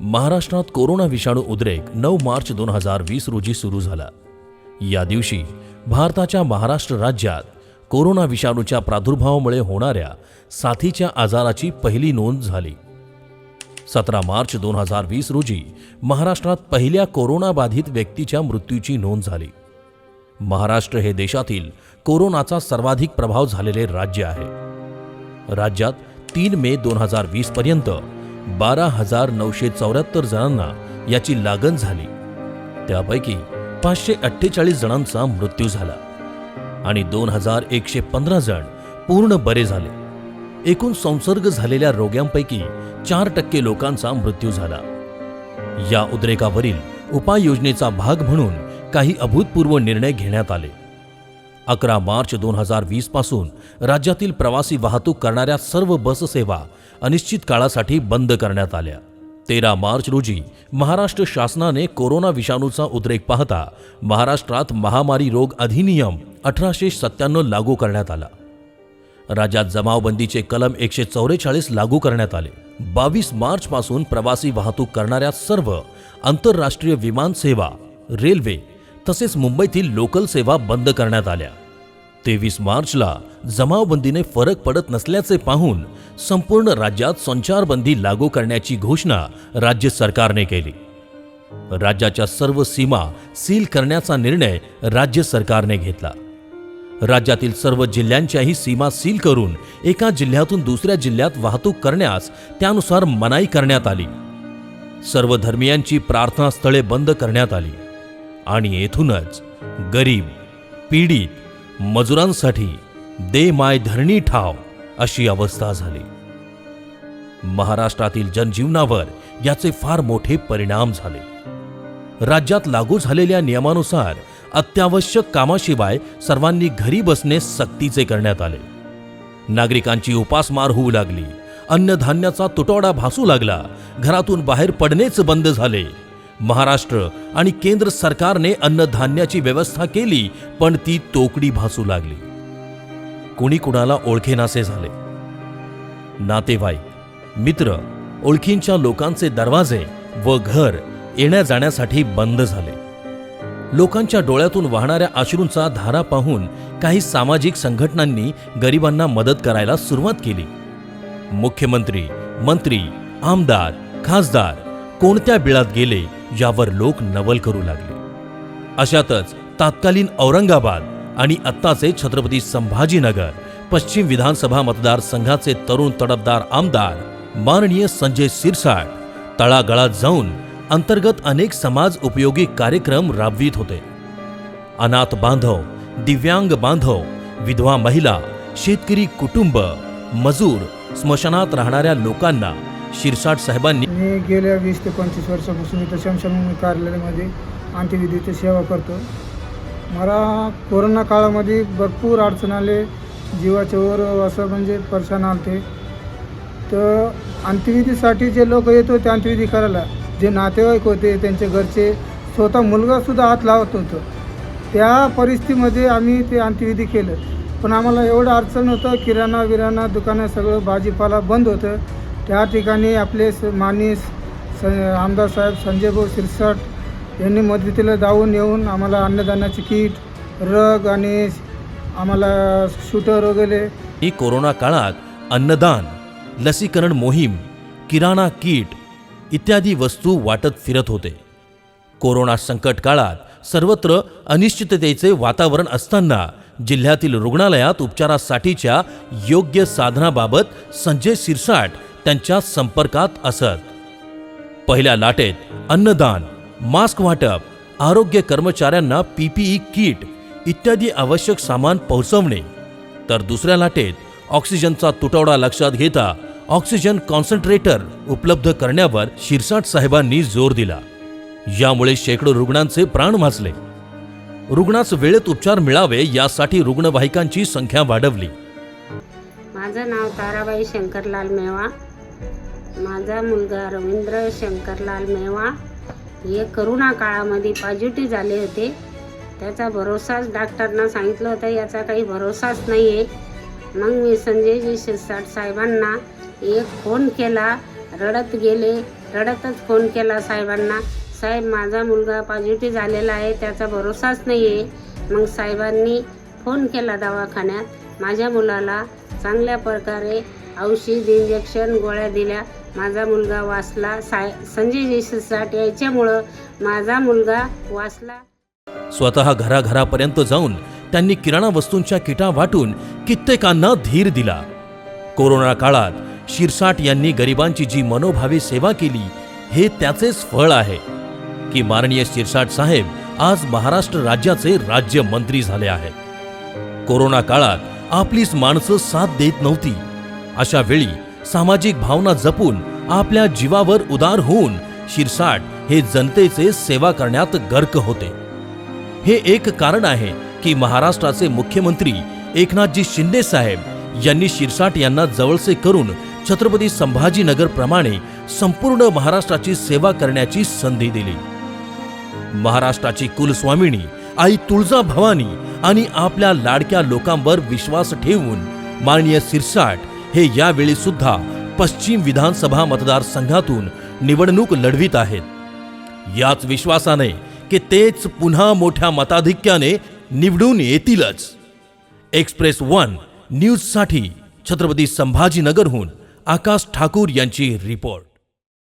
महाराष्ट्रात कोरोना विषाणू उद्रेक नऊ मार्च दोन हजार वीस रोजी सुरू झाला. या दिवशी भारताच्या महाराष्ट्र राज्यात कोरोना विषाणूच्या प्रादुर्भावामुळे होणाऱ्या साथीच्या आजाराची पहिली नोंद झाली. सतरा मार्च दोन हजार वीस रोजी महाराष्ट्रात पहिल्या कोरोनाबाधित व्यक्तीच्या मृत्यूची नोंद झाली. महाराष्ट्र हे देशातील कोरोनाचा सर्वाधिक प्रभाव झालेले राज्य आहे. राज्यात तीन मे दोन हजार वीस पर्यंत बारा हजार नऊशे चौऱ्याहत्तर जणांना याची लागण झाली. त्यापैकी पाचशे अठ्ठेचाळीस जणांचा मृत्यू झाला आणि दोन हजार एकशे पंधरा जण पूर्ण बरे झाले. एकूण संसर्ग झालेल्या रोग्यांपैकी चार टक्के लोकांचा मृत्यू झाला. या उद्रेकावरील उपाययोजनेचा भाग म्हणून काही अभूतपूर्व निर्णय घेण्यात आले. अकरा मार्च दोन हजार वीसपासून राज्यातील प्रवासी वाहतूक करणाऱ्या सर्व बस सेवा अनिश्चित काळासाठी बंद करण्यात आल्या. तेरा मार्च रोजी महाराष्ट्र शासनाने कोरोना विषाणूचा उद्रेक पाहता महाराष्ट्रात महामारी रोग अधिनियम अठराशे सत्त्याण्णव लागू करण्यात आला. राज्यात जमावबंदीचे कलम एकशे चौवेचाळीस लागू करण्यात आले. बावीस मार्चपासून प्रवासी वाहतूक करणाऱ्या सर्व आंतरराष्ट्रीय विमान सेवा रेल्वे तसेच मुंबईतील लोकल सेवा बंद करण्यात आल्या. तेवीस मार्चला जमावबंदीने फरक पडत नसल्याचे पाहून संपूर्ण राज्यात संचारबंदी लागू करण्याची घोषणा राज्य सरकारने केली. राज्याच्या सर्व सीमा सील करण्याचा निर्णय राज्य सरकारने घेतला. राज्यातील सर्व जिल्ह्यांच्याही सीमा सील करून एका जिल्ह्यातून दुसऱ्या जिल्ह्यात वाहतूक करण्यास त्यानुसार मनाई करण्यात आली. सर्व धर्मियांची प्रार्थनास्थळे बंद करण्यात आली. आणि येथूनच गरीब पीडित मजुरांसाठी दे माय धरणी ठाव अशी अवस्था झाली. महाराष्ट्रातील जनजीवनावर याचे फार मोठे परिणाम झाले. राज्यात लागू झालेल्या नियमानुसार अत्यावश्यक कामाशिवाय सर्वांनी घरी बसणे सक्तीचे करण्यात आले. नागरिकांची उपासमार होऊ लागली. अन्नधान्याचा तुटवडा भासू लागला. घरातून बाहेर पडणेच बंद झाले. महाराष्ट्र आणि केंद्र सरकारने अन्नधान्याची व्यवस्था केली पण ती तोकडी भासू लागली. कुणी कुणाला ओळखेनासे झाले. नातेवाईक मित्र ओळखींच्या लोकांचे दरवाजे व घर येण्या जाण्यासाठी बंद झाले. लोकांच्या डोळ्यातून वाहणाऱ्या अश्रूंचा धारा पाहून काही सामाजिक संघटनांनी गरिबांना मदत करायला सुरुवात केली. मुख्यमंत्री मंत्री आमदार खासदार कोणत्या बिळात गेले यावर लोक नवल करू लागले. अशातच तात्कालीन औरंगाबाद आणि आत्ताचे छत्रपती संभाजीनगर पश्चिम विधानसभा मतदारसंघाचे तरुण तडफदार आमदार माननीय संजय सिरसाट तळागळात जाऊन अंतर्गत अनेक समाज उपयोगी कार्यक्रम राबवित होते. अनाथ बांधव दिव्यांग बांधव विधवा महिला शेतकरी कुटुंब मजूर स्मशानात राहणाऱ्या लोकांना शिरसाट साहेबांनी मी गेल्या वीस ते पंचवीस वर्षापासून इथं शमशमभूमी कार्यालयामध्ये अंत्यविधीची सेवा करतो. मला कोरोना काळामध्ये भरपूर अडचण आले. जीवाच्या वर असं म्हणजे परेशान आलते. तर अंत्यविधीसाठी जे लोक येत होते अंत्यविधी करायला जे नातेवाईक होते त्यांचे घरचे स्वतः मुलगासुद्धा हात लावत होतं त्या परिस्थितीमध्ये आम्ही ते अंत्यविधी केलं. पण आम्हाला एवढं अडचण होतं किराणा विराणा दुकानं सगळं भाजीपाला बंद होतं. त्या ठिकाणी आपले स मानीस स आमदार साहेब संजय भाऊ शिरसाट यांनी मदतीला जाऊन येऊन आम्हाला अन्नदानाची किट रग आणि आम्हाला शूटर वगैरे ही कोरोना काळात अन्नदान लसीकरण मोहीम किराणा किट इत्यादी वस्तू वाटत फिरत होते. कोरोना संकट काळात सर्वत्र अनिश्चिततेचे वातावरण असताना जिल्ह्यातील रुग्णालयात उपचारासाठीच्या योग्य साधनाबाबत संजय सिरसाट त्यांच्या संपर्कात असत. पहिल्या लाटेत अन्नदान मास्क वाटप आरोग्य कर्मचाऱ्यांना पीपीई किट इत्यादी आवश्यक सामान पोहोचवणे. तर दुसऱ्या लाटेत ऑक्सिजनचा तुटवडा लक्षात घेता ऑक्सिजन कॉन्सन्ट्रेटर उपलब्ध करण्यावर शिरसाट साहेबांनी जोर दिला. यामुळे शेकडो रुग्णांचे प्राण वाचले. रुग्णास वेळेत उपचार मिळावे यासाठी रुग्णवाहिकांची संख्या वाढवली. माझं नाव ताराबाई शंकरलाल मेवा. माझा मुलगा रवींद्र शंकरलाल मेवा हे करोना काळामध्ये पॉझिटिव्ह झाले होते. त्याचा भरोसाच डॉक्टरना सांगितलं होतं याचा काही भरोसाच नाही आहे मग मी संजयजी शिरसाट साहेबांना एक फोन केला रडत गेले. रडतच फोन केला साहेबांना. साहेब माझा मुलगा पॉझिटिव्ह झालेला आहे त्याचा भरोसाच नाही आहे मग साहेबांनी फोन केला दवाखान्यात. माझ्या मुलाला चांगल्या प्रकारे औषध इंजेक्शन गोळ्या दिल्या. माझा मुलगा वाचला साय संजय देशसाट याच्यामुळं माझा मुलगा वाचला स्वतः घराघरापर्यंत जाऊन त्यांनी किराणा वस्तूंच्या किटा वाटून कित्येकांना धीर दिला. कोरोना काळात शिरसाट यांनी गरिबांची जी मनोभावी सेवा केली हे त्याचेच फळ आहे. की माननीय शिरसाट साहेब आज महाराष्ट्र राज्याचे राज्यमंत्री झाले आहेत. कोरोना काळात आपलीच माणसं साथ देत नव्हती. अशा वेळी सामाजिक भावना जपून आपल्या जीवावर उदार होऊन शिरसाट हे जनतेचे सेवा करण्यात गर्क होते. हे एक कारण आहे की महाराष्ट्राचे मुख्यमंत्री एकनाथजी शिंदे साहेब यांनी शिरसाट यांना जवळचे करून छत्रपती संभाजीनगर प्रमाणे संपूर्ण महाराष्ट्राची सेवा करण्याची संधी दिली. महाराष्ट्राची कुलस्वामिनी आई तुळजा भवानी आणि आपल्या लाडक्या लोकांवर विश्वास ठेवून माननीय सिरसाट हे यावेळी सुद्धा पश्चिम विधानसभा मतदारसंघातून निवडणूक लढवित आहेत. याच विश्वासाने की तेच पुन्हा मोठ्या मताधिक्याने निवडून येतीलच. एक्सप्रेस वन न्यूजसाठी छत्रपती संभाजीनगरहून आकाश ठाकूर यांची रिपोर्ट.